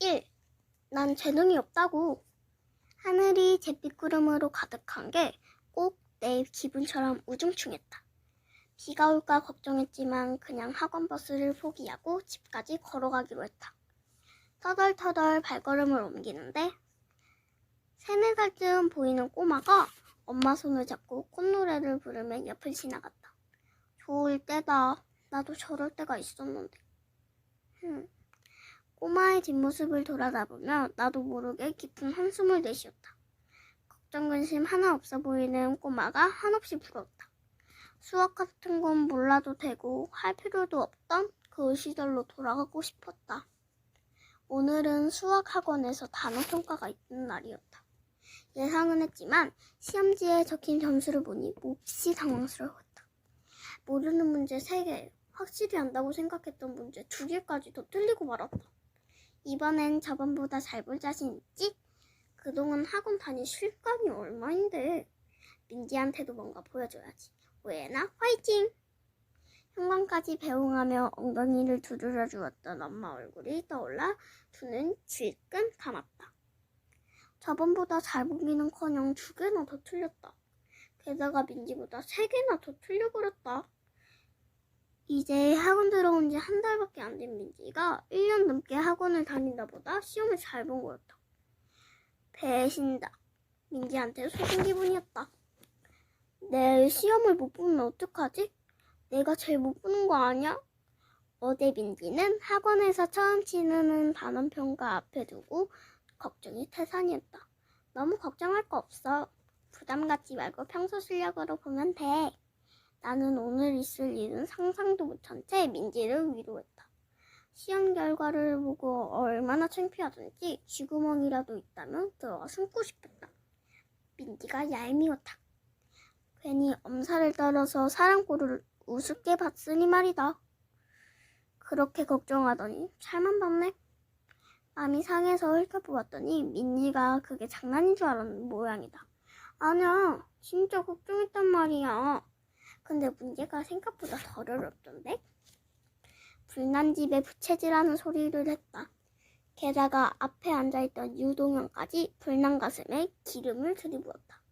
1. 난 재능이 없다고. 하늘이 잿빛구름으로 가득한 게 꼭 내 기분처럼 우중충했다. 비가 올까 걱정했지만 그냥 학원 버스를 포기하고 집까지 걸어가기로 했다. 터덜터덜 발걸음을 옮기는데 세네 살쯤 보이는 꼬마가 엄마 손을 잡고 꽃노래를 부르며 옆을 지나갔다. 좋을 때다. 나도 저럴 때가 있었는데. 흠. 꼬마의 뒷모습을 돌아다 보며 나도 모르게 깊은 한숨을 내쉬었다. 걱정 근심 하나 없어 보이는 꼬마가 한없이 부러웠다. 수학 같은 건 몰라도 되고 할 필요도 없던 그 시절로 돌아가고 싶었다. 오늘은 수학 학원에서 단어 평가가 있는 날이었다. 예상은 했지만 시험지에 적힌 점수를 보니 몹시 당황스러웠다. 모르는 문제 3개, 확실히 안다고 생각했던 문제 2개까지 더 틀리고 말았다. 이번엔 저번보다 잘 볼 자신 있지? 그동안 학원 다닐 실감이 얼마인데 민지한테도 뭔가 보여줘야지. 오해나 화이팅! 현관까지 배웅하며 엉덩이를 두드려 주었던 엄마 얼굴이 떠올라 두눈 질끈 감았다. 저번보다 잘 보기는커녕 두 개나 더 틀렸다. 게다가 민지보다 세 개나 더 틀려버렸다. 이제 학원 들어온 지 한 달밖에 안 된 민지가 1년 넘게 학원을 다닌다 보다 시험을 잘 본 거였다. 배신다. 민지한테 속은 기분이었다. 내일 시험을 못 보면 어떡하지? 내가 제일 못 보는 거 아니야? 어제 민지는 학원에서 처음 치는 단원평가 앞에 두고 걱정이 태산이었다. 너무 걱정할 거 없어. 부담 갖지 말고 평소 실력으로 보면 돼. 나는 오늘 있을 일은 상상도 못한 채 민지를 위로했다. 시험 결과를 보고 얼마나 창피하던지 쥐구멍이라도 있다면 들어가 숨고 싶었다. 민지가 얄미웠다. 괜히 엄살을 떨어서 사랑꼴을 우습게 봤으니 말이다. 그렇게 걱정하더니 잘만 봤네. 마음이 상해서 훑어보았더니 민지가 그게 장난인 줄 알았는 모양이다. 아니야, 진짜 걱정했단 말이야. 근데 문제가 생각보다 덜 어렵던데? 불난 집에 부채질하는 소리를 했다. 게다가 앞에 앉아있던 유동현까지 불난 가슴에 기름을 들이부었다.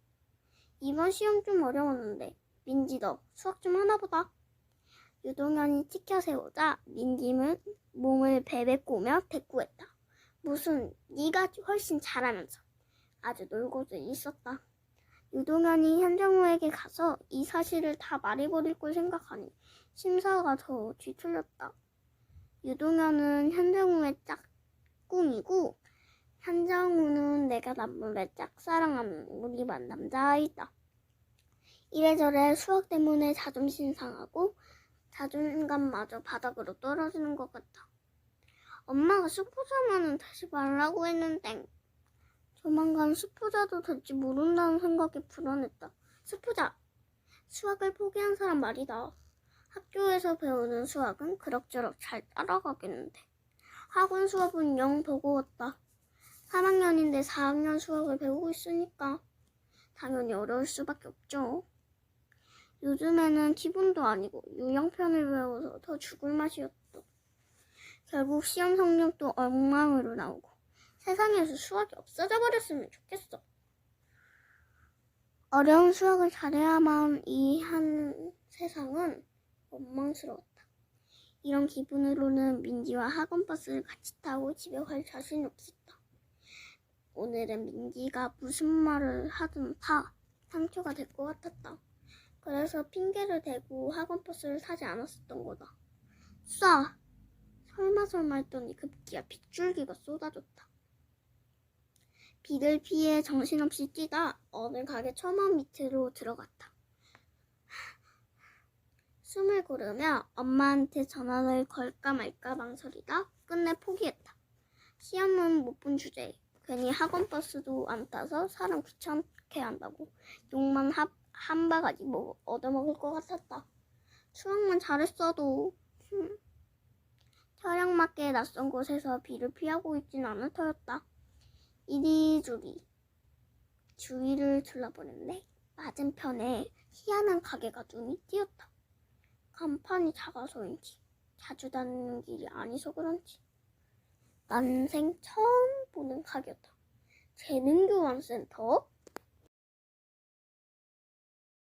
이번 시험 좀 어려웠는데 민지 너 수학 좀 하나 보다. 유동현이 치켜 세우자 민지는 몸을 베베 꼬며 대꾸했다. 무슨 네가 훨씬 잘하면서 아주 놀고도 있었다. 유동현이 현정우에게 가서 이 사실을 다 말해버릴 걸 생각하니 심사가 더 뒤틀렸다. 유동현은 현정우의 짝꿍이고 현정우는 내가 남몰래 짝사랑하는 우리 반 남자아이다. 이래저래 수학 때문에 자존심 상하고 자존감마저 바닥으로 떨어지는 것 같아. 엄마가 수포자만은 다시 말라고 했는데 조만간 수포자도 될지 모른다는 생각이 불안했다. 수포자! 수학을 포기한 사람 말이다. 학교에서 배우는 수학은 그럭저럭 잘 따라가겠는데 학원 수업은 영 버거웠다. 3학년인데 4학년 수학을 배우고 있으니까 당연히 어려울 수밖에 없죠. 요즘에는 기본도 아니고 유형편을 배워서 더 죽을 맛이었다. 결국 시험 성적도 엉망으로 나오고 세상에서 수학이 없어져 버렸으면 좋겠어. 어려운 수학을 잘해야만 이 한 세상은 원망스러웠다. 이런 기분으로는 민지와 학원 버스를 같이 타고 집에 갈 자신이 없었다. 오늘은 민지가 무슨 말을 하든 다 상처가 될 것 같았다. 그래서 핑계를 대고 학원 버스를 타지 않았었던 거다. 쏴! 설마 설마 했더니 급기야 빗줄기가 쏟아졌다. 비를 피해 정신없이 뛰다 어느 가게 처마 밑으로 들어갔다. 숨을 고르며 엄마한테 전화를 걸까 말까 망설이다 끝내 포기했다. 시험은 못 본 주제에 괜히 학원 버스도 안 타서 사람 귀찮게 한다고 욕만 하, 한 바가지 뭐 얻어먹을 것 같았다. 수학만 잘했어도 흠. 촬영 맞게 낯선 곳에서 비를 피하고 있진 않을 터였다. 이리저리 주위를 둘러보는데 맞은편에 희한한 가게가 눈이 띄었다. 간판이 작아서인지 자주 다니는 길이 아니서 그런지 난생 처음 보는 가게였다. 재능교환센터?